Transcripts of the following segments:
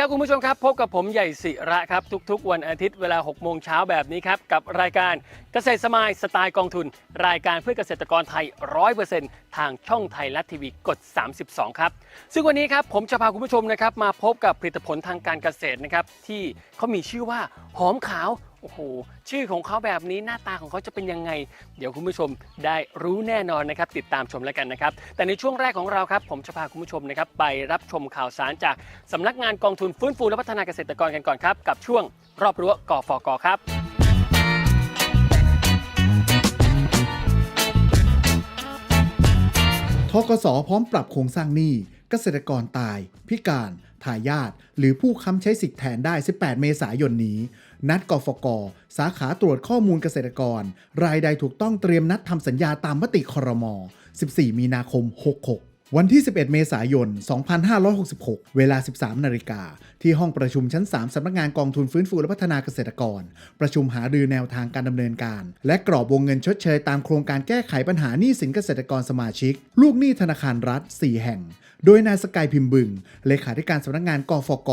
ดีครับคุณผู้ชมครับ พบกับผมใหญ่ศิระครับ ทุกๆ วันอาทิตย์เวลา 6 โมงเช้าแบบนี้ครับ กับรายการเกษตรสมายสไตล์กองทุน รายการเพื่อเกษตรกรไทย 100%ทางช่องไทยรัฐทีวีกด 32 ครับ ซึ่งวันนี้ครับผมจะพาคุณผู้ชมนะครับมาพบกับผลิตผลทางการเกษตรนะครับที่เขามีชื่อว่าหอมขาว โอ้โหชื่อของเขาแบบนี้หน้าตาของเขาจะเป็นยังไง เดี๋ยวคุณผู้ชมได้รู้แน่นอนนะครับ ติดตามชมแล้วกันนะครับ แต่ในช่วงแรกของเราครับ ผมจะพาคุณผู้ชมนะครับ ไปรับชมข่าวสารจากสำนักงานกองทุนฟื้นฟูและพัฒนาเกษตรกรกันก่อนครับ กับช่วงรอบรั้วกฟกครับทกสพร้อมปรับโครงสร้างหนี้ เกษตรกรตาย พิการ ทายาทหรือผู้ค้ำใช้สิทธิ์แทนได้ 18 เมษายนนี้ นัดกฟก สาขาตรวจข้อมูลเกษตรกร รายใดถูกต้องเตรียมนัดทำสัญญาตามมติครม14 มีนาคม 66วันที่ 11 เมษายน 2566 เวลา 13 นาฬิกา ที่ห้องประชุมชั้น 3 สำนักงานกองทุนฟื้นฟูและพัฒนาเกษตรกร ประชุมหารือแนวทางการดำเนินการ และกรอบวงเงินชดเชยตามโครงการแก้ไขปัญหาหนี้สินเกษตรกรสมาชิก ลูกหนี้ธนาคารรัฐ 4 แห่ง โดยนายสกายพิมพ์บึง เลขาธิการสำนักงานกฟก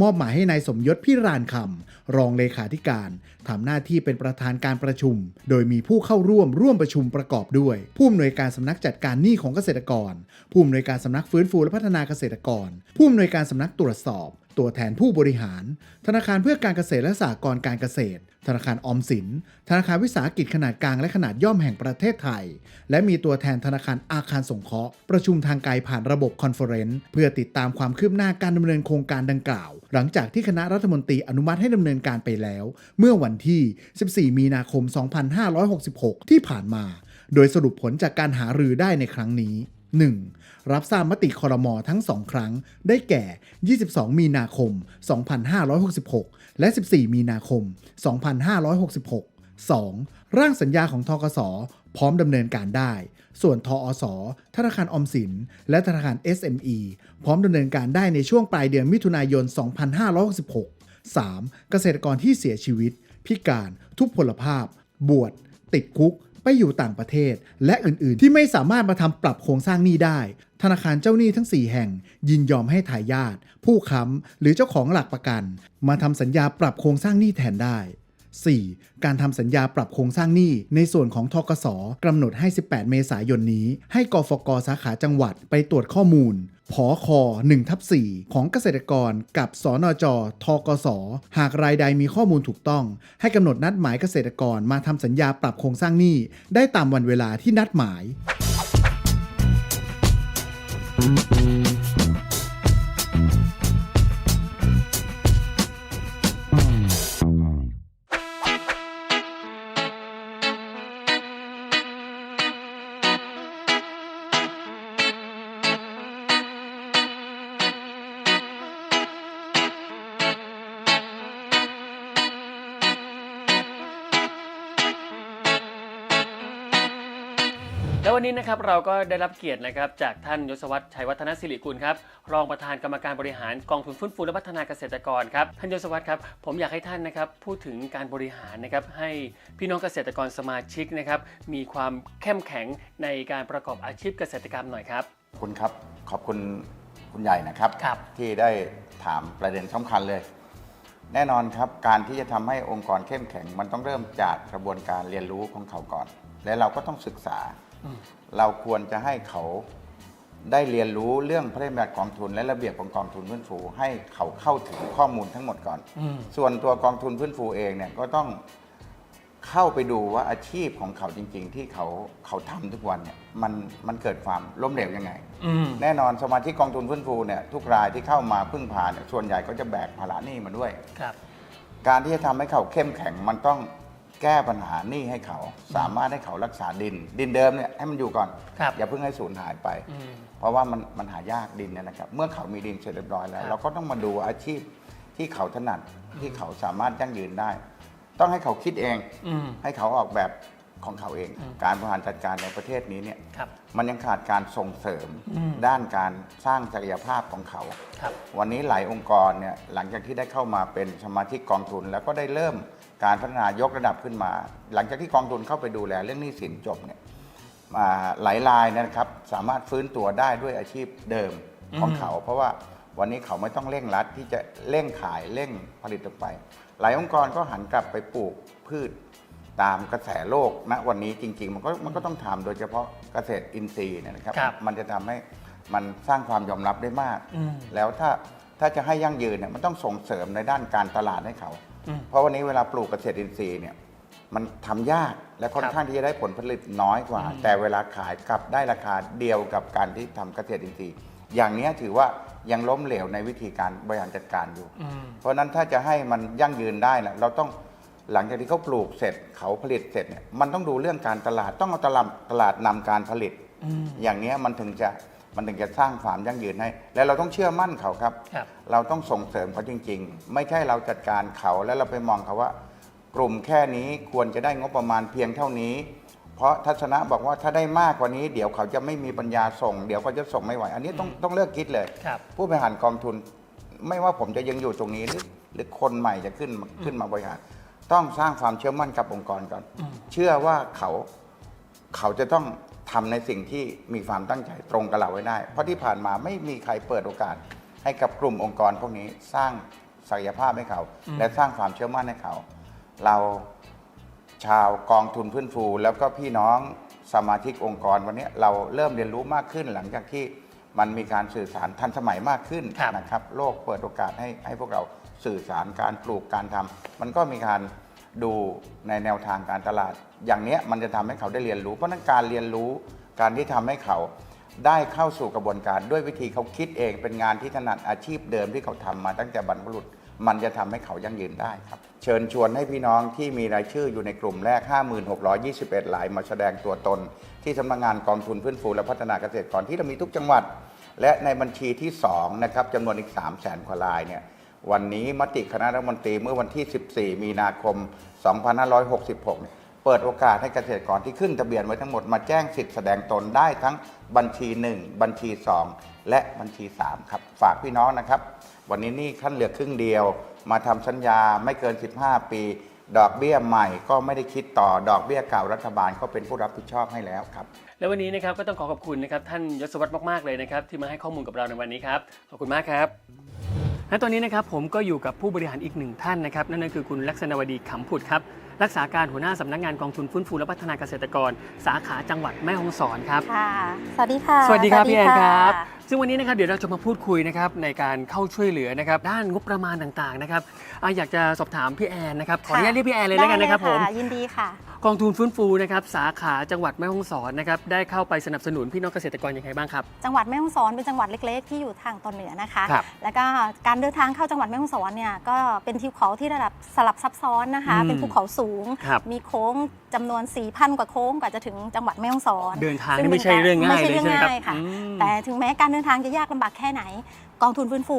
มอบหมายให้นายสมยศพิรานคำรองเลขาธิการทำหน้าที่เป็นประธานการประชุม โดยมีผู้เข้าร่วมร่วมประชุมประกอบด้วย ผู้อำนวยการสำนักจัดการหนี้ของเกษตรกร ผู้อำนวยการสำนักฟื้นฟูและพัฒนาเกษตรกร ผู้อำนวยการสำนักตรวจสอบ ตัวแทนผู้บริหาร ธนาคารเพื่อการเกษตรและสหกรณ์การเกษตร ธนาคารออมสิน ธนาคารวิสาหกิจขนาดกลางและขนาดย่อมแห่งประเทศไทย และมีตัวแทนธนาคารอาคารสงเคราะห์ ประชุมทางไกลผ่านระบบคอนเฟอเรนซ์เพื่อติดตามความคืบหน้าการดำเนินโครงการดังกล่าว หลังจากที่คณะรัฐมนตรีอนุมัติให้ดำเนินการไปแล้ว เมื่อวันที่ 14 มีนาคม 2566 ที่ผ่านมา โดยสรุปผลจากการหารือได้ในครั้งนี้ 1. รับทราบมติคอรมอทั้ง2ครั้ง ได้แก่ 22 มีนาคม 2566 และ 14 มีนาคม 2566 2. ร่างสัญญาของทกส พร้อมดำเนินการได้ ส่วนทอส ธนาคารออมสิน และธนาคาร SME พร้อมดำเนินการได้ในช่วงปลายเดือนมิถุนายน 2566 3. เกษตรกรที่เสียชีวิต พิการ ทุพพลภาพ บวช ติดคุก ไปอยู่ต่างประเทศ และอื่นๆ ที่ไม่สามารถมาทำปรับโครงสร้างหนี้ได้ ธนาคารเจ้าหนี้ทั้ง 4 แห่ง ยินยอมให้ทายาทผู้ค้ำหรือเจ้าของหลักประกัน มาทำสัญญาปรับโครงสร้างหนี้แทนได้ 4. การทำสัญญาปรับโครงสร้างหนี้ ในส่วนของทกสกำหนดให้ 18 เมษายนนี้ ให้กฟกสาขาจังหวัดไปตรวจข้อมูลผอค1ทับ4ของเกษตรกรกับสนจทกส หากรายใดมีข้อมูลถูกต้อง ให้กำหนดนัดหมายเกษตรกรมาทำสัญญาปรับโครงสร้างหนี้ ได้ตามวันเวลาที่นัดหมาย แล้ววันนี้นะครับเราก็ได้รับเกียรตินะครับจากท่านยศวัตรชัยวัฒนศิริกุลครับรองประธานกรรมการบริหารกองทุนฟื้นฟูและพัฒนาเกษตรกรครับท่านยศวัตรครับผมอยากให้ท่านนะครับพูดถึงการบริหารนะครับให้พี่น้องเกษตรกรสมาชิกนะครับมีความเข้มแข็งในการประกอบอาชีพเกษตรกรรมหน่อยครับขอบคุณครับขอบคุณคุณใหญ่นะครับครับที่ได้ถามประเด็นสำคัญเลย แน่นอนครับการที่จะทำให้องค์กรเข้มแข็ง มันต้องเริ่มจากกระบวนการเรียนรู้ของเขาก่อน และเราก็ต้องศึกษา เราควรจะให้เขาได้เรียนรู้เรื่องพระราชบัญญัติกองทุน และระเบียบของกองทุนฟื้นฟู ให้เขาเข้าถึงข้อมูลทั้งหมดก่อนอืมส่วนตัวกองทุนฟื้นฟูเองเนี่ยก็ต้องเข้าไปดูว่าอาชีพของเขาจริง ๆ ที่เขาเขาทำทุกวันเนี่ยมันมันเกิดความล้มเหลวยังไงอืมแน่นอนสมาชิกกองทุนฟื้นฟูเนี่ยทุกรายที่เข้ามาพึ่งพาเนี่ยส่วนใหญ่ก็จะแบกภาระหนี้มาด้วย ครับ การที่จะทำให้เขาเข้มแข็งมันต้อง แก้ปัญหาหนี้ให้เขา สามารถให้เขารักษาดิน ดินเดิมเนี่ยให้มันอยู่ก่อน ครับอย่าเพิ่งให้สูญหายไป อืม เพราะว่ามันมันหายากดินเนี่ยนะครับ เมื่อเขามีดินเสร็จเรียบร้อยแล้ว ครับ เราก็ต้องมาดูอาชีพที่เขาถนัดที่เขาสามารถยั่งยืนได้ ต้องให้เขาคิดเอง อืม ให้เขาออกแบบ ของเขาเองอืมการบริหารจัดการในประเทศนี้เนี่ยครับ มันยังขาดการส่งเสริมอืมด้านการสร้างศักยภาพของเขา ครับ วันนี้หลายองค์กรเนี่ยหลังจากที่ได้เข้ามาเป็นสมาชิกกองทุน แล้วก็ได้เริ่มการพัฒนายกระดับขึ้นมา หลังจากที่กองทุนเข้าไปดูแลเรื่องหนี้สินจบเนี่ยอ่าหลายรายเนยนะครับสามารถฟื้นตัวได้ด้วยอาชีพเดิมของเขา เพราะว่าวันนี้เขาไม่ต้องเร่งรัดที่จะเร่งขายเร่งผลิตออกไป หลายองค์กรก็หันกลับไปปลูกพืช ตามกระแสโลกณวันนี้จริง ๆ มันก็มันก็ต้องทำโดยเฉพาะเกษตรอินทรีย์เนยนะครับ ครับมันจะทำให้มันสร้างความยอมรับได้มาก อืมแล้วถ้าถ้าจะให้ยั่งยืนเนี่ยมันต้องส่งเสริมในด้านการตลาดให้เขา อืมเพราะวันนี้เวลาปลูกเกษตรอินทรีย์เนี่ยมันทำยากและค่อนครับข้างที่จะได้ผลผลิตน้อยกว่าอืมแต่เวลาขายกลับได้ราคาเดียวกับการที่ทำเกษตรอินทรีย์ อย่างเนี้ยถือว่ายังล้มเหลวในวิธีการบริหารจัดการอยู่ อืม เพราะฉะนั้นถ้าจะให้มันยั่งยืนได้นะเราต้อง หลังจากที่เขาปลูกเสร็จเขาผลิตเสร็จเนี่ยมันต้องดูเรื่องการตลาดต้องเอาตลาดตลาดนำการผลิตอืมอย่างเนี้ยมันถึงจะมันถึงจะสร้างความยั่งยืนให้ และเราต้องเชื่อมั่นเขาครับ ครับ เราต้องส่งเสริมเขาจริง ๆ ไม่ใช่เราจัดการเขาแล้วเราไปมองเขาว่า กลุ่มแค่นี้ควรจะได้งบประมาณเพียงเท่านี้ เพราะทัศนะบอกว่าถ้าได้มากกว่านี้เดี๋ยวเขาจะไม่มีปัญญาส่ง เดี๋ยวเขาจะส่งไม่ไหว อันนี้ต้องต้องเลิกคิดเลย ครับ ผู้บริหารกองทุน ไม่ว่าผมจะยังอยู่ตรงนี้หรือหรือคนใหม่จะขึ้นมาขึ้นมาบริหาร ต้องสร้างความเชื่อมั่นกับองค์กรก่อนอืมเชื่อว่าเขาเขาจะต้องทำในสิ่งที่มีความตั้งใจตรงกับเราไว้ได้ เพราะที่ผ่านมาไม่มีใครเปิดโอกาส ให้กับกลุ่มองค์กรพวกนี้สร้างศักยภาพให้เขา และสร้างความเชื่อมั่นให้เขา เราชาวกองทุนพื้นฟู แล้วก็พี่น้องสมาชิกองค์กรวันนี้เราเริ่มเรียนรู้มากขึ้นหลังจากที่มันมีการสื่อสารทันสมัยมากขึ้นครับนะครับ โลกเปิดโอกาสให้ให้พวกเรา สื่อสารการปลูกการทำมันก็มีการดูในแนวทางการตลาด อย่างเนี้ยมันจะทำให้เขาได้เรียนรู้ เพราะนั้นการเรียนรู้การที่ทำให้เขาได้เข้าสู่กระบวนการด้วยวิธีเขาคิดเองเป็นงานที่ถนัดอาชีพเดิมที่เขาทำมาตั้งแต่บรรพบุรุษ มันจะทำให้เขายั่งยืนได้ครับ เชิญชวนให้พี่น้องที่มีรายชื่ออยู่ในกลุ่มแรก 5621 รายมาแสดงตัวตน ที่สำนักงานกองทุนพื้นฟูและพัฒนาเกษตรกรที่เรามีทุกจังหวัด และในบัญชีที่2นะครับจำนวนอีก 3 0 0แสนกว่ารายเนี่ย วันนี้มติคณะรัฐมนตรีเมื่อวันที่ 14 มีนาคม 2566 เปิดโอกาสให้เกษตรกรที่ขึ้นทะเบียนไว้ทั้งหมดมาแจ้งสิทธิ์แสดงตนได้ทั้งบัญชี 1 บัญชี 2 และบัญชี 3 ครับ ฝากพี่น้องนะครับ วันนี้นี่ขั้นเหลือครึ่งเดียว มาทำสัญญาไม่เกิน 15 ปี ดอกเบี้ยใหม่ก็ไม่ได้คิดต่อดอกเบี้ยเก่ารัฐบาลก็เป็นผู้รับผิดชอบให้แล้วครับ แล้ววันนี้นะครับก็ต้องขอขอบคุณนะครับท่านยศวัตรมากๆเลยนะครับที่มาให้ข้อมูลกับเราในวันนี้ครับขอบคุณมากครับ และตอนนี้นะครับผมก็อยู่กับผู้บริหารอีกหนึ่งท่านนะครับนั่นก็คือคุณลักษณวดีขำผุดครับรักษาการหัวหน้าสำนักงานกองทุนฟื้นฟูและพัฒนาเกษตรกร สาขาจังหวัดแม่ฮ่องสอนครับ ค่ะ สวัสดีค่ะ สวัสดีครับพี่แอนครับะซึ่งวันนี้นะครับเดี๋ยวเราจะมาพูดคุยนะครับในการเข้าช่วยเหลือนะครับด้านงบประมาณต่างๆนะครับอะอยากจะสอบถามพี่แอนนะครับขออนุญาตเรียกพี่แอนเลยแล้วกันนะครับได้ผมยินดีค่ะ กองทุนฟื้นฟูนะครับสาขาจังหวัดแม่ฮ่องสอนนะครับได้เข้าไปสนับสนุนพี่น้องเกษตรกรยังไงบ้างครับ จังหวัดแม่ฮ่องสอนเป็นจังหวัดเล็กๆ ที่อยู่ทางตอนเหนือนะคะ ครับ แล้วก็การเดินทางเข้าจังหวัดแม่ฮ่องสอนเนี่ยก็เป็นทิวเขาที่ระดับสลับซับซ้อนนะคะ อืม เป็นภูเขาสูง ครับ มีโค้งจำนวน 4,000 กว่าโค้งกว่าจะถึงจังหวัดแม่ฮ่องสอน เดินทางนี่ไม่ใช่เรื่องง่ายไม่ใช่เลยเรื่องใช่ไหมครับง่ายค่ะ อืม แต่ถึงแม้การเดินทางจะยากลำบากแค่ไหน กองทุนฟื้นฟู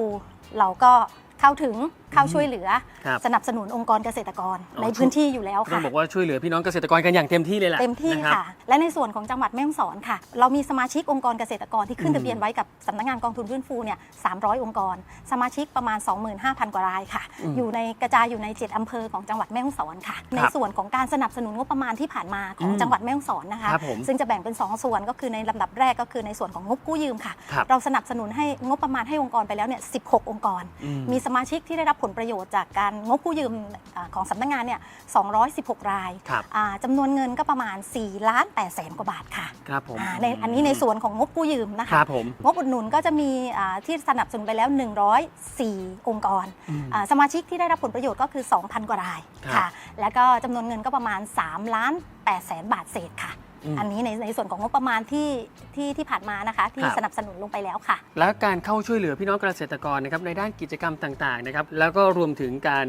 เราก็เข้าถึง เข้าช่วยเหลือ ครับ สนับสนุนองค์กรเกษตรกรอ๋อในพื้นที่อยู่แล้วต้อค่ะงบอกว่าช่วยเหลือพี่น้องเกษตรกรกันอย่างเต็มที่เลยแหละเต็มที่นรับ ค่ะ และในส่วนของจังหวัดแม่ฮ่องสอนค่ะ เรามีสมาชิกองค์กรเกษตรกรที่ขึ้นทะเบียนไว้กับสำนักงานกองทุนฟื้นฟูเนี่ย300 องค์กร สมาชิกประมาณ 25,000 กว่ารายค่ะ อืมอยู่ในกระจายอยู่ใน 7 อำเภอของจังหวัดแม่ฮ่องสอนค่ะ ในส่วนของการสนับสนุนงบประมาณที่ผ่านมาของอืมจังหวัดแม่ฮ่องสอนนะคะ ครับผมซึ่งจะแบ่งเป็น 2 ส่วนก็คือในลำดับแรกก็คือในส่วนของงบกู้ยืมค่ะ ครับ เราสนับสนุนให้งบประมาณให้องค์กรไปแล้วเนี่ย16 องค์กร อืมมีสมาชิกที่ได้รับผลประโยชน์จากการงบกู้ยืมอ่าของสำนักงานเนี่ย 216 รายครับอ่าจำานวนเงินก็ประมาณ4ล้าน8แสนกว่าบาทค่ะครับผมอ่าในอันนี้ในส่วนของงบกู้ยืมนะคคะรับผมงบอุดหนุนก็จะมีอ่าที่สนับสนุนไปแล้ว 104 องค์กรอืมอ่าสมาชิกที่ได้รับผลประโยชน์ก็คือ 2,000 กว่ารายครับค่ะ แล้วก็จำนวนเงินก็ประมาณ3ล้าน8แสนบาทเศษค่ะ อืมอันนี้ในในส่วนของงบประมาณที่ที่ที่ผ่านมานะคะ ที่ครับ สนับสนุนลงไปแล้วค่ะ และการเข้าช่วยเหลือพี่น้องเกษตรกรนะครับในด้านกิจกรรมต่างๆนะครับแล้วก็รวมถึงการ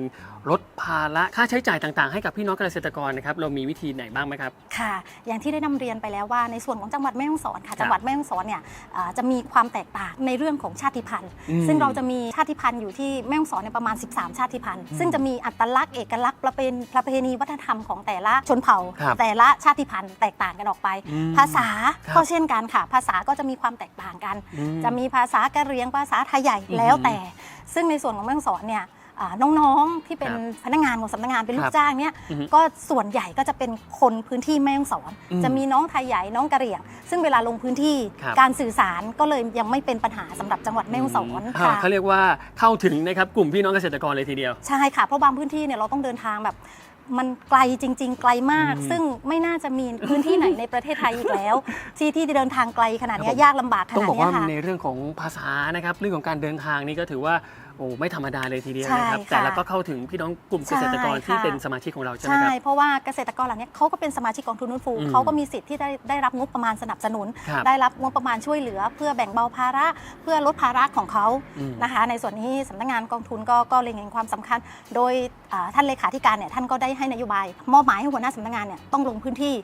ลดภาระค่าใช้จ่ายต่างๆ ให้กับพี่น้องเกษตรกรนะครับเรามีวิธีไหนบ้างไหมครับ ค่ะ อย่างที่ได้นำเรียนไปแล้วว่าในส่วนของจังหวัดแม่ฮ่องสอนครัค่ะบจังหวัดแม่ฮ่องสอนเนี่ยอ่าจะมีความแตกต่างในเรื่องของชาติพันธุ์อืมซึ่งเราจะมีชาติพันธุ์อยู่ที่แม่ฮ่องสอนเนี่ยประมาณ 13 ชาติพันธุ์ ซึ่งจะมีอัตลักษณ์เอกลักษณ์ประเพณีประเพณีวัฒนธรรมของแต่ละชนเผ่าครับแต่ละชาติพันธุ์แตกต่างกันออกไปอืมภาษาครับก็เช่นกันค่ะ ภาษาก็จะมีความแตกต่างกันอืมจะมีภาษากะเหรียงภาษาไทยใหญ่อืมแล้วแต่ ซึ่งในส่วนของแม่ฮ่องสอนเนี่ย อ่าน้องๆที่เป็นครับพนักงานของสำนักงานเป็นลูครักบจ้างเนี่ยอือฮึก็ส่วนใหญ่ก็จะเป็นคนพื้นที่แม่ฮ่องสอนอืมจะมีน้องไทยใหญ่น้องกะเหรี่ยง ซึ่งเวลาลงพื้นที่ครับการสื่อสารก็เลยยังไม่เป็นปัญหาสำหรับจังหวัดแม่ฮ่องสอนอ่าค่ะเขาเรียกว่าเข้าถึงนะครับกลุ่มพี่น้องเกษตรกรเลยทีเดียวใช่ค่ะเพราะบางพื้นที่เนี่ยเราต้องเดินทางแบบมันไกลจริง ๆ ไกลมากอืมซึ่งไม่น่าจะมีพื้นที่ไหนในประเทศไทยอีกแล้ว ที่ที่เดินทางไกลขนาดเนี้ครับผมยยากลำบากขต้องนาดบอกเนี้ว่ายค่ะในเรื่องของภาษานะครับเรื่องของการเดินทางนี่ก็ถือว่า โอ้ไม่ธรรมดาเลยทีเดียวนะครับ ใช่ค่ะแต่เราก็เข้าถึงพี่น้องกลุ่มเกษตรกรใช่ค่ะ ที่เป็นสมาชิกของเราใช่ไหมใช่ ครับ เพราะว่าเกษตรกรเหล่านี้เขาก็เป็นสมาชิกกองทุนนุ่นฟูอืม เขาก็มีสิทธิ์ที่ได้ได้รับงบประมาณสนับสนุน ครับได้รับงบประมาณช่วยเหลือ เพื่อแบ่งเบาภาระเพื่อลดภาระของเขาอืม นะคะ ในส่วนนี้สำนักงานกองทุนก็ก็เล็งเห็นความสำคัญ โดยอ่าท่านเลขาธิการเนี่ยท่านก็ได้ให้นโยบายมอบหมายให้หัวหน้าสำนักงานเนี่ยต้องลงพื้นที่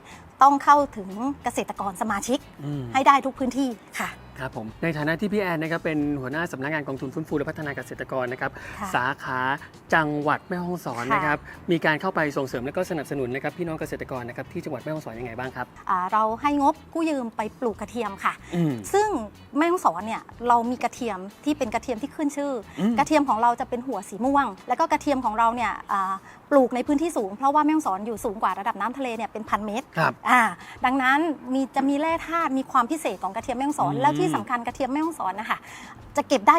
ต้องเข้าถึงเกษตรกรสมาชิกอืมให้ได้ทุกพื้นที่ค่ะ ครับผมในฐานะที่พี่แอนนะครับเป็นหัวหน้าสำนักงานกองทุนฟื้นฟูและพัฒนาเกษตรกรนะครับค่ะสาขาจังหวัดแม่ฮ่องสอนค่ะ นะครับมีการเข้าไปส่งเสริมและก็สนับสนุนนะครับพี่น้องเกษตรกรนะครับที่จังหวัดแม่ฮ่องสอนยังไงบ้างครับอ่าเราให้งบกู้ยืมไปปลูกกระเทียมค่ะ อืมซึ่ง แม่ฮ่องสอนเนี่ยเรามีกระเทียมที่เป็นกระเทียมที่ขึ้นชื่ออมกระเทียมของเราจะเป็นหัวสีม่วง แล้วก็กระเทียมของเราเนี่ยอ่าปลูกในพื้นที่สูง เพราะว่าแม่ฮ่องสอนอยู่สูงกว่าระดับน้ำทะเลเนี่ยเป็นพันเมตรครับอ่าดังนั้นมีจะมีแร่ธาตุมีความพิเศษของกระเทียมแม่ฮ่องสอนอืมแล้วที่สำคัญกระเทียมแม่ฮ่องสอนนะคะจะเก็บได้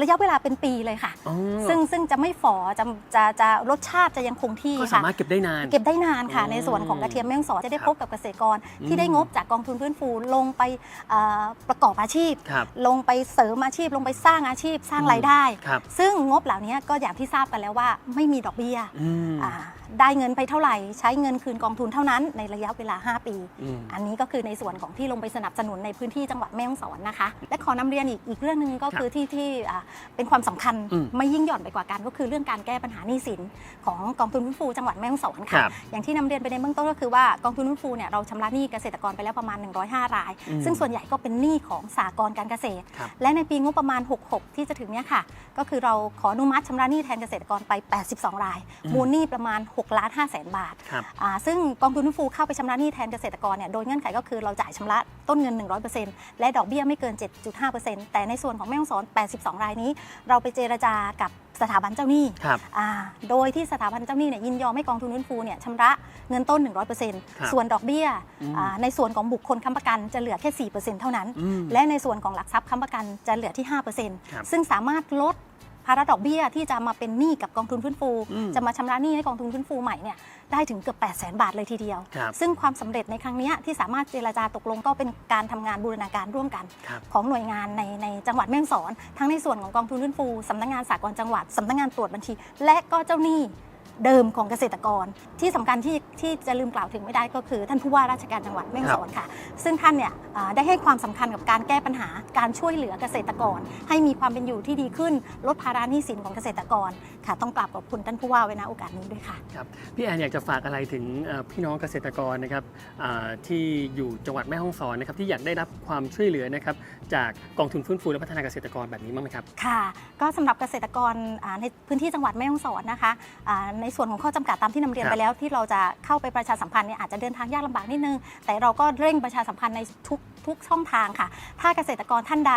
ระยะเวลาเป็นปีเลยค่ะ อ๋อซึ่งซึ่งจะไม่ฝ่อจะจะจะรสชาติจะยังคงที่ก็ค่ะสามารถเก็บได้นาน เก็บได้นานค่ะ อืมในส่วนของกระเทียมแม่ฮ่องสอนจะได้ครับพบกับเกษตรกร อืที่ม ได้งบจากกองทุนพื้นฟูลงไปเอ่อประกอบอาชีพ ครับ ลงไปเสริมอาชีพ ลงไปสร้างอาชีพสร้างอืม รายได้ ครับซึ่งงบเหล่านี้ก็อย่างที่ทราบกันแล้วว่าไม่มีดอกเบี้ยอืม อ่า ได้เงินไปเท่าไหร่ ใช้เงินคืนกองทุนเท่านั้นในระยะเวลา 5 ปี อืม อันนี้ก็คือในส่วนของที่ลงไปสนับสนุนในพื้นที่จังหวัดแม่ฮ่องสอนนะคะ และขอนำเรียนอีกอีกเรื่องหนึ่งก็คือที่ที่อ่าเป็นความสำคัญอืมไม่ยิ่งหย่อนไปกว่ากัน ก็คือเรื่องการแก้ปัญหาหนี้สินของกองทุนฟื้นฟูจังหวัดแม่ฮ่องสอนครัค่ะบอย่างที่นำเรียนไปในเบื้องต้นก็คือว่ากองทุนฟื้นฟูเนี่ยเราชำระหนี้เกษตรกรไปแล้วประมาณ 105 ราย อืมซึ่งส่วนใหญ่ก็เป็นหนี้ของสากลการเกษตร ครับ และในปีงบประมาณ 66 ที่จะถึงเนี่ยค่ะ ก็คือเราขออนุมัติชำระหนี้แทนเกษตรกรไป 82 รายอืมมูลหนี้ประมาณ6ล้าน5แสนบาทครับอ่าซึ่งกองทุนฟื้นฟูเข้าไปชำระหนี้แทนเกษตรกรเนี่ยโดยเงื่อนไขก็คือเราจ่ายชำระต้นเงิน 100%และดอกเบี้ยไม่เกิน 7.5%แต่ในส่วนของแม่ฮ่องสอน 82 รายนี้ เราไปเจรจากับสถาบันเจ้าหนี้ครับอ่าโดยที่สถาบันเจ้าหนี้เนี่ยยินยอมให้กองทุนฟื้นฟูเนี่ยชำระเงินต้นครับ100%ส่วนดอกเบี้ยอืมอ่าในส่วนของบุคคลค้ำประกันจะเหลือแค่ 4%เท่านั้นอืมและในส่วนของหลักทรัพย์ค้ำประกันจะเหลือที่ครับ5%ซึ่งสามารถลด ภาระดอกเบี้ยที่จะมาเป็นหนี้กับกองทุนฟื้นฟูอืมจะมาชำระหนี้ให้กองทุนฟื้นฟูใหม่เนี่ยได้ถึงเกือบ 8 0 0 0 0 0บาทเลยทีเดียวครับซึ่งความสำเร็จในครั้งเนี้ยที่สามารถเจรจาตกลงก็เป็นการทำงานบูรณาการร่วมกันครับของหน่วยงานในในจังหวัดแม่ฮ่องสอน ทั้งในส่วนของกองทุนฟื้นฟูสำนักงานสากลจังหวัดสำนักงานตรวจบัญชี และก็เจ้าหนี้ เดิมของเกษตรกร ที่สำคัญที่ที่จะลืมกล่าวถึงไม่ได้ก็คือ ท่านผู้ว่าราชการจังหวัดแม่ฮ่องสอนค่ะ ซึ่งท่านเนี่ยอ่าได้ให้ความสำคัญกับการแก้ปัญหาการช่วยเหลือเกษตรกร ให้มีความเป็นอยู่ที่ดีขึ้นลดภาระหนี้สินของเกษตรกรค่ะต้องกราบขอบคุณท่านผู้ว่าไว้ณโอกาสนี้ด้วยค่ะครับพี่แอนอยากจะฝากอะไรถึงเอ่อพี่น้องเกษตรกรนะครับอ่าที่อยู่จังหวัดแม่ฮ่องสอนนะครับที่อยากได้รับความช่วยเหลือนะครับจากกองทุนฟื้นฟูและพัฒนาเกษตรกรแบบนี้บ้างไหมครับค่ะ ก็สำหรับเกษตรกรอ่าในพื้นที่จังหวัดแม่ฮ่องสอนนะคะอ่าในส่วนของข้อจำกัดตามที่นำเรียนครับไปแล้ว ที่เราจะเข้าไปประชาสัมพันธ์เนี่ยอาจจะเดินทางยากลำบากนิดนึง แต่เราก็เร่งประชาสัมพันธ์ในทุกทุกช่องทางค่ะ ถ้าเกษตรกรท่านใด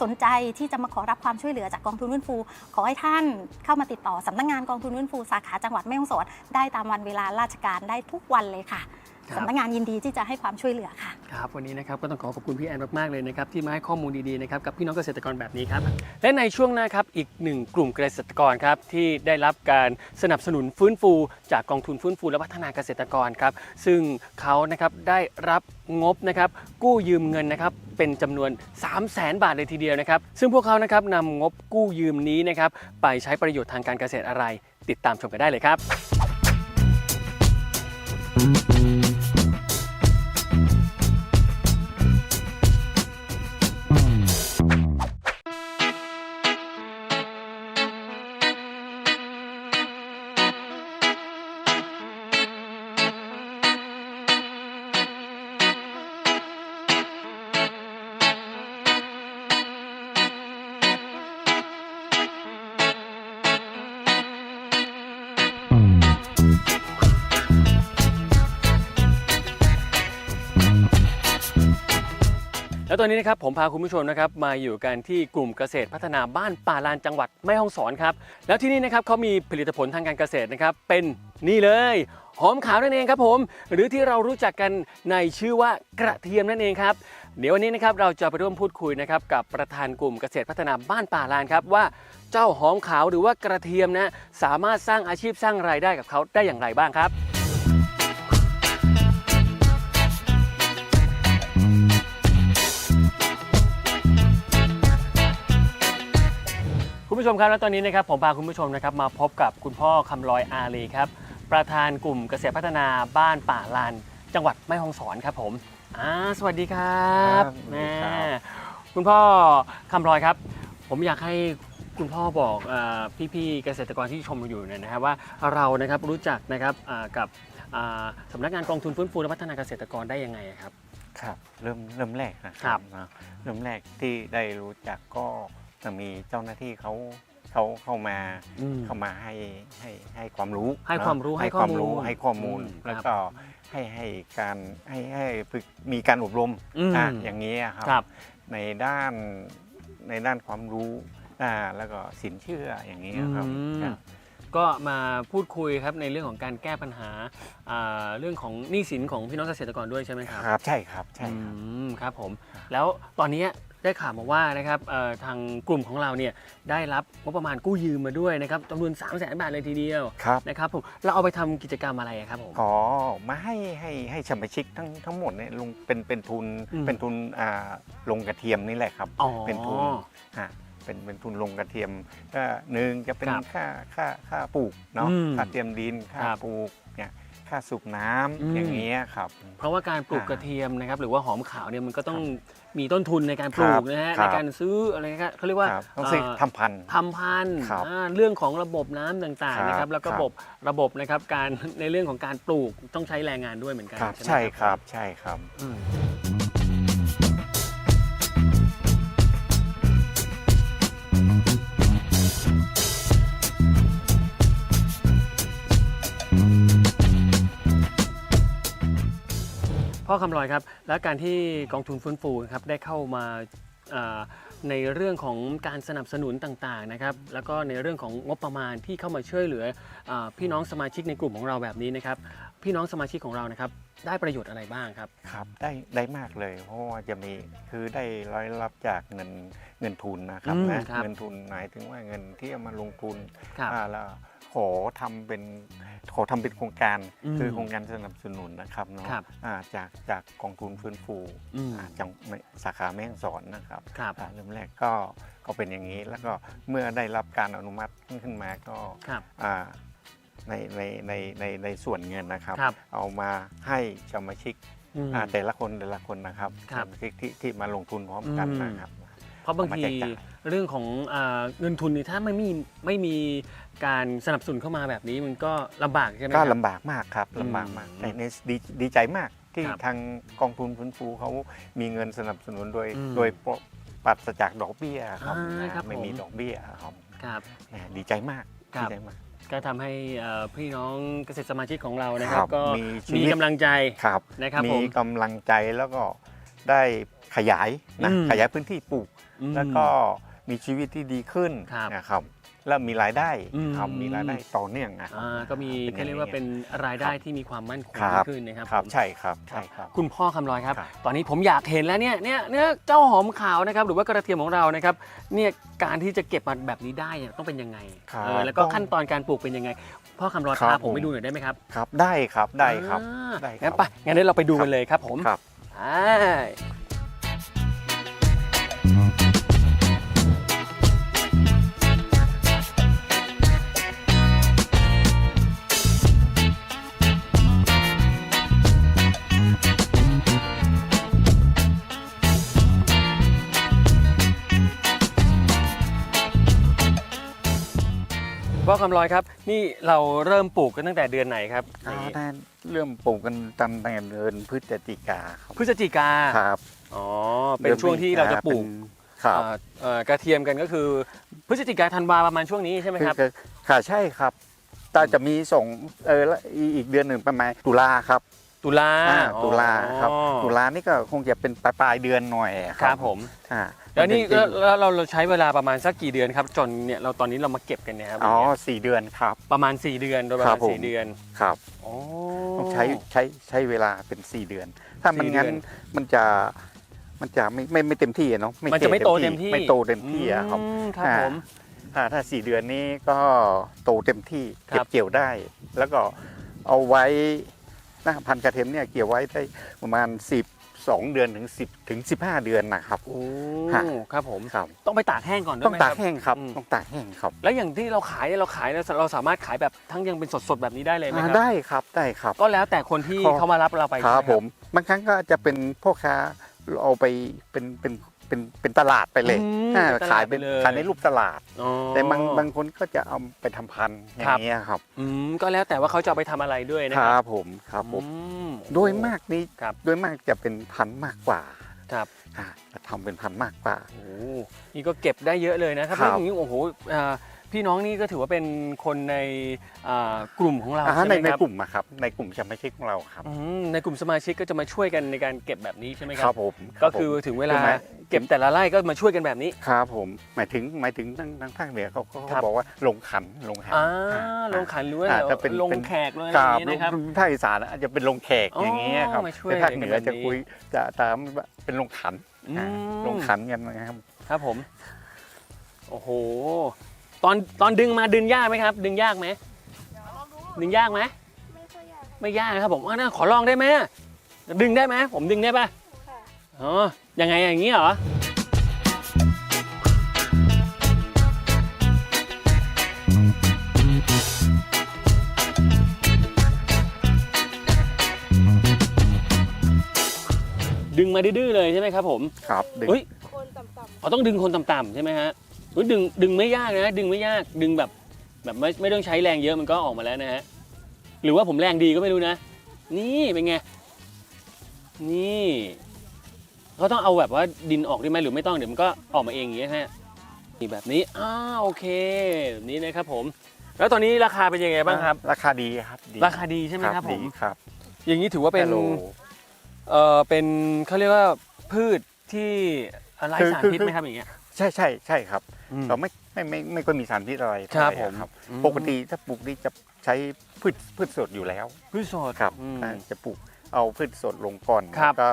สนใจที่จะมาขอรับความช่วยเหลือจากกองทุนฟื้นฟู ขอให้ท่านเข้ามาติดต่อสำนักงานกองทุนฟื้นฟูสาขาจังหวัดแม่ฮ่องสอนได้ตามวันเวลาราชการได้ทุกวันเลยค่ะครับ สำนักงานยินดีที่จะให้ความช่วยเหลือค่ะ ครับวันนี้นะครับก็ต้องขอขอบคุณพี่แอนมากๆเลยนะครับที่มาให้ข้อมูลดีๆนะครับกับพี่น้องเกษตรกรแบบนี้ครับและในช่วงหน้าครับอีกหนึ่งกลุ่มเกษตรกรครับที่ได้รับการสนับสนุนฟื้นฟู จากกองทุนฟื้นฟูและพัฒนาเกษตรกรครับซึ่งเขานะครับได้รับงบนะครับกู้ยืมเงินนะครับเป็นจำนวน 3 0 0แสนบาทเลยทีเดียวนะครับซึ่งพวกเขานะครับนำงบกู้ยืมนี้นะครับไปใช้ประโยชน์ทางการเกษตรอะไร ติดตามชมกันได้เลยครับ แล้วตอนนี้นะครับผมพาคุณผู้ชมนะครับมาอยู่กันที่กลุ่มเกษตรพัฒนาบ้านป่าลานจังหวัดแม่ฮ่องสอนครับแล้วที่นี่นะครับเขามีผลิตผลทางการเกษตรนะครับเป็นนี่เลยหอมขาวนั่นเองครับผม หรือที่เรารู้จักกันในชื่อว่ากระเทียมนั่นเองครับ เดี๋ยววันนี้นะครับเราจะไปร่วมพูดคุยนะครับกับประธานกลุ่มเกษตรพัฒนาบ้านป่าลานครับว่าเจ้าหอมขาวหรือว่ากระเทียมนะสามารถสร้างอาชีพสร้างรายได้กับเขาได้อย่างไรบ้างครับ ผู้ชมครับแล้วตอนนี้นะครับผมพาคุณผู้ชมนะครับมาพบกับคุณพ่อคำลอยอาลีครับประธานกลุ่มเกษตรพัฒนาบ้านป่าลานจังหวัดแม่ฮ่องสอนครับผมอ่าสวัสดีครับครับสวัสดีครับ แม่คุณพ่อคำลอยครับ ผมอยากให้คุณพ่อบอกเออพี่ๆเกษตรกรที่ชมอยู่เนี่ยนะครับว่าเรานะครับรู้จักนะครับอ่ากับอ่าสำนักงานกองทุนฟื้นฟูและพัฒนาเกษตรกรได้ยังไงครับ ครับเริ่มเริ่มแรกนะคครัรับนะเริ่มแรกที่ได้รู้จักก็ จะมีเจ้าหน้าที่เขาเขาเข้ามาอืม เข้ามาให้ให้ให้ความรู้ให้ความรู้เนอะให้ให้ความรู้ข้อมูลให้ข้อมูล อืมแล้วครับก็ให้ให้การให้ให้ฝึกมีการอบรมอืมอะอย่างนี้อะครับ ครับ ในด้านในด้านความรู้อ่าแล้วก็สินเชื่ออย่างนี้ครับอืม ครับ ก็มาพูดคุยครับในเรื่องของการแก้ปัญหาอ่าเรื่องของหนี้สินของพี่น้องเกษตรกรด้วยใช่ไหมครับครับใช่ครับใช่ครับ อืมครับผม แล้วตอนนี้ ได้ข่าวมาว่านะครับเอ่อทางกลุ่มของเราเนี่ยได้รับงบประมาณกู้ยืมมาด้วยนะครับจำนวน3 0 0แสนบาทเลยทีเดียวครับนะครับผมเราเอาไปทำกิจกรรมอะไรอะครับผมขอมาให้ให้ให้สมาชิกทั้งทั้งหมดเนี่ยลงเป็นเป็นทุนอืมเป็นทุนอ่าลงกระเทียมนี่แหละครับอ๋อเป็นทุนฮะเป็นเป็นทุนลงกระเทียมก็หนึ่งจะเป็นครับค่าค่าค่าปลูกเนาะอืมค่าเตรียมดินค่าครับปลูกเนี่ย ค่าสูบน้ำอืม อย่างเงี้ยครับ เพราะว่าการปลูกอ่ากระเทียมนะครับ หรือว่าหอมขาวเนี่ยมันก็ต้องมีต้นทุนในการปลูกนะฮะครัในบการซื้ออะไรนะครับเขาเรียกว่าครับต้องซื้อเอ่อทำพันธุ์ ทำพันธุ์ครับอ่าเรื่องของระบบน้ำต่างๆนะครับครับแล้วก็ครับระบบระบบนะครับการในเรื่องของการปลูกต้องใช้แรงงานด้วยเหมือนกันครับไหมใช่ครับ ใช่ครับ อืม อคำลอยครับ และการที่กองทุนฟื้นฟูครับได้เข้ามาอ่าในเรื่องของการสนับสนุนต่างๆนะครับแล้วก็ในเรื่องของงบประมาณที่เข้ามาช่วยเหลืออาพี่น้องสมาชิกในกลุ่มของเราแบบนี้นะครับพี่น้องสมาชิกของเรานะครับได้ประโยชน์อะไรบ้างครับครับได้ได้มากเลย เพราะว่าจะมีคือได้ร้อยรับจากเงินเงินทุนนะครับอืมนะครับเงินทุนหมายถึงว่าเงินที่เอามาลงทุนครับอ่าแล้ว ขอทำเป็นขอทำเป็นโครงการอืมคือโครงการสนับสนุนนะครับเนาะครับอ่าจากจากกองทุนฟื้นฟูอืมอ่าจังสาขาแม่ฮ่องสอนนะครับครับอ่าเริ่มแรกก็ก็เป็นอย่างนี้ แล้วก็เมื่อได้รับการอนุมัติขึ้นมาก็ครับอ่าในในในในในส่วนเงินนะครับครับเอามาให้สมาชิกอืมอ่าแต่ละคนแต่ละคนนะครับครับสมาชิกที่ที่มาลงทุนพร้อมกันอืมนะครับเพราะบางเอามาทีแจกจ่ายเรื่องของอาเงินทุนนี่ถ้าไม่มีไม่มี การสนับสนุนเข้ามาแบบนี้มันก็ลำบากใช่ไหมคก็รับ ลำบากมากครับอืมลำบากมากแต่ในดีดีใจมากที่ครับทางกองทุนฟื้นฟูเขามีเงินสนับสนุนโดยอืมโดยปราปราศจากดอกเบี้ยครับอ่านะครับไม่ผม มีดอกเบี้ยครับครับแหมดีใจมากครัดีบใจมาก ก็ทำให้เอ่อพี่น้องเกษตรสมาชิกของเรานะครับ ครับก็มีชีมีวิตกำลังใจ ครับนะครับมีผมกำลังใจแล้วก็ได้ขยายนะอืม ขยายพื้นที่ปลูก อืม แล้วก็มีชีวิตที่ดีขึ้นครับ นะครับ แล้วมีรายได้อืมครับมีรายได้ต่อเนื่องนะครับอ่าก็มีป็นอแค่งเรียนี้กว่าเป็นรายได้ที่มีความมั่นคงครับขึ้นนะครับครับผม ใช่ครับใช่ครับ คุณพ่อคำลอยครับ ครับ ตอนนี้ผมอยากเห็นแล้วเนี่ยเนี่ยเนี่ยเจ้าหอมขาวนะครับ หรือว่ากระเทียมของเรานะครับเนี่ยการที่จะเก็บมาแบบนี้ได้เนี่ยต้องเป็นยังไงครับเออแล้วก็ต้องขั้นตอนการปลูกเป็นยังไง พ่อคำลอยครับพาผมผม ไปดูหน่อยได้ไหมครับครับได้ครับได้ครับ อ่าได้ครับงั้นไปงั้นเดี๋ยวเราไปดูกันเลยครับผมครับใช่ พ่อคำลอยครับ นี่เราเริ่มปลูกกันตั้งแต่เดือนไหนครับอ่าได้เริ่มปลูกกันตั้งแต่เดือนพฤศจิกาครับพฤศจิกาครับอ๋อเป็นช่วงที่เราจะปลูกครับอ่าเอ่อกระเทียมกันก็คือพฤศจิกาธันวาประมาณช่วงนี้ใช่ไหมครับอค่ะใช่ครับแต่จะมีส่งเออแล้วอีกเดือนหนึ่งประมาณตุลาครับ ตุลาอ่าตุลาครับอ๋อตุลานี่ก็คงจะเป็นปลายปลายๆเดือนหน่อยครับผมอ่า แล้วนี่จริงแล้วแล้วเราใช้เวลาประมาณสักกี่เดือนครับ จนเนี่ยเราตอนนี้เรามาเก็บกันเนี่ยครับๆอ๋อสี่เดือนครับ ประมาณ 4 เดือนโดยประครัมาณบผม สี่เดือนครับโอ้ ต้องใช้ใช้ใช้เวลาเป็น4เดือน ถ้ามันสี่เดือนงั้นมันจะมันจะไม่ไม่ไม่เต็มที่อะเนาะมันจะไม่โตเต็มที่ ไม่โตเต็มที่อะครับอืมครับอ่า ผมถ้าถ้าสี่เดือนนี้ก็โตเต็มที่ครัเก็บบ เกี่ยวได้ แล้วก็เอาไว้นะพันธุ์กระเทียมเนี่ยเกี่ยวไว้ได้ประมาณ 12เดือนถึง 10 ถึง 15 เดือนนะครับ โอ้ฮะ ครับผม ครับต้องไปตากแห้งก่อนด้วยต้องไหมตากครับ แห้งครับอืม ต้องตากแห้งครับแล้วอย่างที่เราขายเนี่ยเราขายเนี่ยเราสามารถขายแบบทั้งยังเป็นสดๆแบบนี้ได้เลยไหมคอ่ารับได้ครับได้ครับ ก็แล้วแต่คนที่ครับ เขามารับเราไปคใช่ไหรับผมบางครั้งก็จะเป็นพ่อค้าเอาไปเป็นเป็น เป็นเป็นตลาดไปเลยอืมอ่าเป็นตลาดขายเป็นไปเลย ขายในรูปตลาด อ๋อ แต่บางบางคนก็จะเอาไปทำพันธุ์อครัย่าบ งเงี้ยครับอืมก็แล้วแต่ว่าเขาจะเอาไปทำอะไรด้วยนะคครัรับบผมครับผม อืม โดยมากนี้ครับ โดยมากจะเป็นพันธุ์มากกว่าครับอ่าจะทำเป็นพันธุ์มากกว่า โอ้นี่ก็เก็บได้เยอะเลยนะครับครับแล้วอย่างนี้โอ้โหอ่า พี่น้องนี่ก็ถือว่าเป็นคนในอ่ากลุ่มของเราอ่าใช่ในไหมในครับกลุ่มอะครับในกลุ่มจะไม่ใช่ของเราครับอืมในกลุ่มสมาชิกก็จะมาช่วยกันในการเก็บแบบนี้ใช่ไหมคครัรับบผมก็คือถึงเวลาคือหมายเก็บแต่ละไร่ก็มาช่วยกันแบบนี้ ครับผมหมายถึงหมายถึงทางทางภาคเหนือเขาเขาครับบอกว่าลงขันลงขันอ่าอ่าลงขันหรือว่าอ่าถ้าเป็น ลงเป็นแขกเลยคอะไรอรับย่างนี้นะครับ ภาคอีสานอาจจะเป็นลงแขกอ๋อออย่างเงี้ยครับมาช่วยในภาคเหนือกันแบบจะนี้คุยจะตามเป็นลงขันอืม อ่าลงขันกันนะครับ ครับผม โอ้โห ตอนตอนดึงมาดึงยากไหมครับ ดึงยากไหมดึงยากไหมไม่ยากนะครับผมอะนะขอลองได้ไหมดึงได้ไหมผมดึงได้ปะอ๋อยังไงอย่างนี้เหรอดึงมาดื้อๆเลยใช่ไหมครับผม ครับดึงเฮ้ยเขาต้องดึงคนต่ำๆใช่ไหมฮะ เฮ้ยดึงดึงไม่ยากนะ ดึงไม่ยากดึงแบบแบบไม่ไม่ต้องใช้แรงเยอะมันก็ออกมาแล้วนะฮะหรือว่าผมแรงดีก็ไม่รู้นะ นี่เป็นไงนี่เขาต้องเอาแบบว่าดินออกได้ไหมหรือไม่ต้องเดี๋ยวมันก็ออกมาเองอย่างเงี้ยฮะนี่แบบนี้อ้าวโอเคแบบนี้นะครับผม แล้วตอนนี้ราคาเป็นยังไงบ้างครับ ราคาดีครับดีราคาดีใช่ไหมครับผดีมครับ อย่างนี้ถือว่าเป็นฮัลโหลเออเป็นเขาเรียกว่าพืชที่ไร้คือสารคือพิษคือไหมครับอย่างเงี้ย ใช่ใช่ใช่ครับอืมเราไม่ไม่ไม่ไม่ค่อยมีสารพิษอะไรครับเท่าไหผมครับอืม ปกติถ้าปลูกนี่จะใช้พืชพืชสดอยู่แล้วพืชสดครับอืม อ่าจะปลูกเอาพืชสดลงก่อนครับ แล้วก็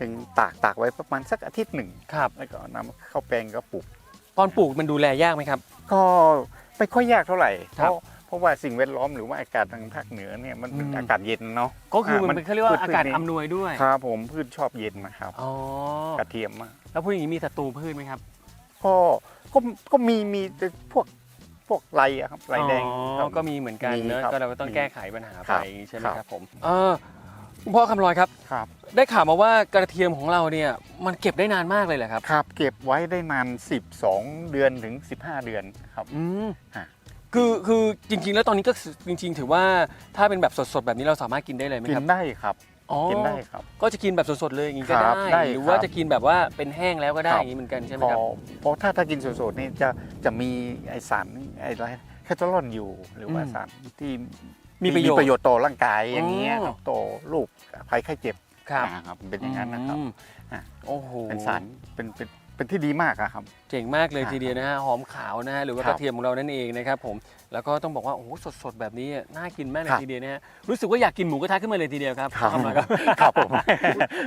ถึงตากตากไว้ประมาณสักอาทิตย์หนึ่ง ครับ แล้วก็เอาน้ำเข้าแปลงก็ปลูก ตอนปลูกมันดูแลยากไหมครับ ก็ไม่ค่อยยากเท่าไหร่เพครับราะเพราะว่าสิ่งแวดล้อมหรือว่าอากาศทางภาคเหนือเนี่ยมันเป็นอืม อากาศเย็นเนาะก็คือมันอ่าเป็นเขาเรียกว่าพืชอากาศพืชนี้อำนวยด้วย ครับผมพืชชอบเย็นนะครับ อ๋อ กระเทียมอะแล้วพูดอย่างนี้มีศัตรูพืชไหมครับ ก็ก็ก็มีมีแต่พวกพวกไรอะครับไรแดงอ๋ครัอบก็มีเหมือนกันมีเนอะครับก็เราก็ต้องมีแก้ไขปัญหาครัไปบใช่ไหมครับครับผมเออคุณพ่อคำลอยครับ ครับ ได้ข่าวมาว่ากระเทียมของเราเนี่ยมันเก็บได้นานมากเลยเหรอครับครับเก็บไว้ได้นาน 12 เดือนถึง 15 เดือนครับ อืมฮะ คือคือจริงๆ แล้วตอนนี้ก็จริง ๆ ถือว่าถ้าเป็นแบบสดๆแบบนี้เราสามารถกินได้เลยไหมกิครับนได้ครับอ๋อ กินได้ครับ ก็จะกินแบบสดๆเลยอย่างนี้ก็ครับได้ได้หรือว่าครับจะกินแบบว่าเป็นแห้งแล้วก็ได้ครับอย่างนี้เหมือนกันใช่ไหมพอครับ เพราะถ้าถ้ากินสดๆนี่จะจะมีไอสารไออะไรแคทรอนอยู่หรือว่าอืมสารที่มีประโยชน์ประโยชน์ต่อร่างกายอย่างเงี้ยอ๋อครับต่อลูกภัยไข้เจ็บครับอ่าครับเป็นอย่างนั้นนะครับ อืมอะ โอ้โหเป็นสารเป็นเป็น เป็นที่ดีมากอะครับ เจ๋งมากเลยครับทีเดียวนะฮะหอมขาวนะฮะหรือว่าครักบระเทียมของเรานั่นเองนะครับผมแล้วก็ต้องบอกว่าโอ้โหสดๆแบบนี้น่ากินมากเลยครับทีเดียวนะฮะรู้สึกว่าอยากกินหมูกระทะขึ้นมาเลยทีเดียวครับครับขอบคุณครับ ครับผม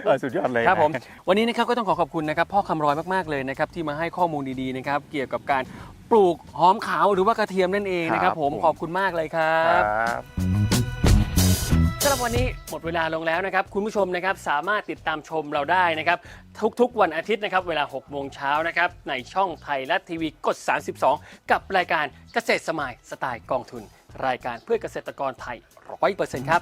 เออสุดยอดเลยครับผมวันนี้นะครับก็ต้องขอขอบคุณนะครับพ่อคำรอยมากๆเลยนะครับที่มาให้ข้อมูลดีๆนะครับเกี่ยวกับการปลูกหอมขาวหรือว่ากระเทียมนั่นเองนะครับผมขอบคุณมากเลยครัคบรับ สำหรับวันนี้หมดเวลาลงแล้วนะครับ คุณผู้ชมนะครับสามารถติดตามชมเราได้นะครับ ทุกๆ วันอาทิตย์นะครับ เวลา 6 โมงเช้านะครับ ในช่องไทยรัฐทีวีกด 32 กับรายการเกษตรสมัยสไตล์กองทุน รายการเพื่อเกษตรกรไทย 100%ครับ